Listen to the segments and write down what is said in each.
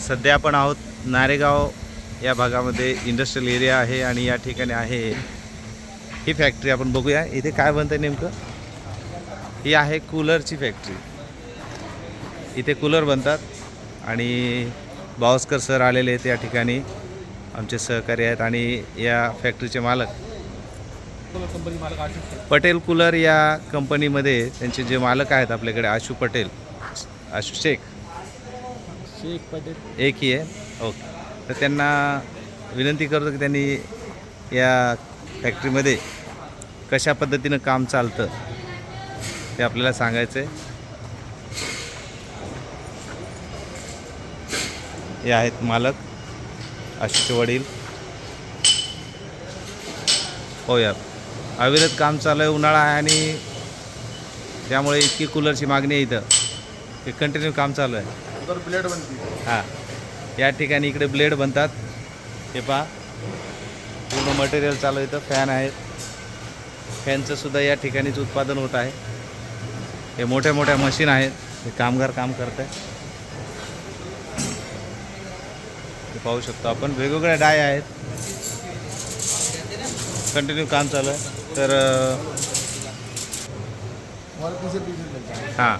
सध्या आपण आहोत नारेगाव या भागामध्ये इंडस्ट्रियल एरिया आहे आणि या ठिकाणी आहे ही. फॅक्टरी आपण बघूया. इथे काय बनतं नेमकं? ही आहे कूलरची फॅक्टरी इथे कूलर बनतात आणि बावस्कर सर आलेले आहेत या ठिकाणी. आमचे सहकारी आहेत आणि या फॅक्टरीचे मालक. कंपनी पटेल कूलर या कंपनीमध्ये त्यांचे जे मालक आहेत आपल्याकडे आशू पटेल आशू शेख. एक पटेल एक ही आहे? ओके. तर त्यांना विनंती करतो की त्यांनी या फॅक्टरीमध्ये कशा पद्धतीनं काम चालतं ते आपल्याला सांगायचं आहे. हे आहेत मालक आशूचे वडील. हो यार अविरत काम चालू आहे उन्हाळा आहे आणि त्यामुळे इतकी कूलरची मागणी आहे इथं. हे कंटिन्यू काम चालू आहे. प्लेट बनती हां। या ठिकाणी इकडे ब्लेड बनतात. हे पहा पूर्ण मटेरियल चालू इथं फॅन आहेत फॅनचं सुद्धा या ठिकाणीच उत्पादन होत आहे. हे मोठ्या मोठ्या मशीन आहेत. हे कामगार काम करत आहे हे पाहू शकतो आपण. वेगवेगळ्या डाय आहेत. कंटिन्यू काम चालू आहे. तर है? हां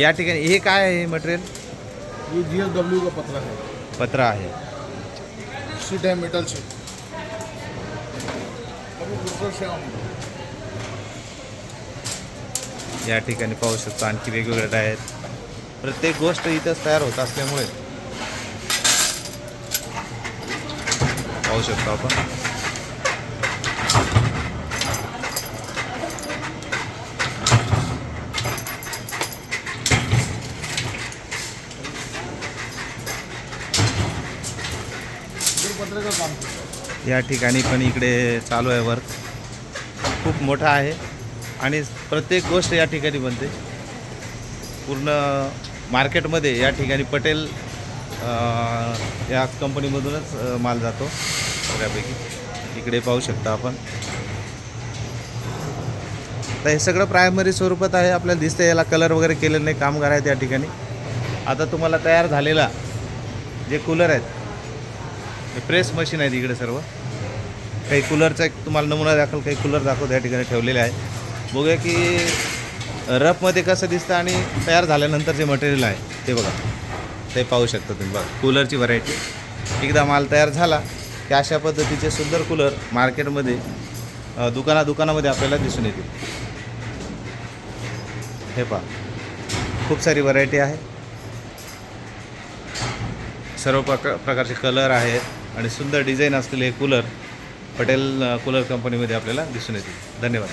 या ठिकाणी हे काय आहे मटेरियल ये जी एस डब्ल्यू का पतला है। पत्र आहे सीट है मेटल हम या ठिकाणी पाहू शकतो आणखी वेगवेगळ्या आहेत प्रत्येक गोष्ट इथंच तयार होत असल्यामुळे पाहू शकतो आपण इधर पतले का काम करता है या ठिकाणी पण इकडे चालू आहे वर्क खूप मोठा आहे. आणि प्रत्येक गोष्ट या ठिकाणी बनते. पूर्ण मार्केटमध्ये या ठिकाणी पटेल या कंपनीमधूनच माल जातो. बऱ्यापैकी. इकडे पाहू शकता आपण. तर हे सगळं प्रायमरी स्वरूपात आहे. आपल्याला दिसतं याला कलर वगैरे केलेलं नाही. कामगार आहेत या ठिकाणी. आता तुम्हाला तयार झालेला जे कूलर आहेत प्रेस मशीन आहेत इकडे सर्व. काही कूलरचा एक तुम्हाला नमुना दाखल काही कूलर दाखवतो या ठिकाणी ठेवलेले आहे बघूया की रफमध्ये कसं दिसतं आणि तयार झाल्यानंतर जे मटेरियल आहे ते बघा. ते पाहू शकता तुम्ही. बघा कूलरची व्हरायटी एकदा माल तयार झाला की अशा पद्धतीचे सुंदर कूलर मार्केटमध्ये दुकाना दुकानामध्ये आपल्याला दिसून येतील. हे पहा. खूप सारी व्हरायटी आहे. सर्व प्रकार प्रकारचे कलर आहेत. आणि सुंदर डिझाईन असलेले कूलर पटेल कूलर कंपनीमध्ये आपल्याला दिसून येतील. धन्यवाद.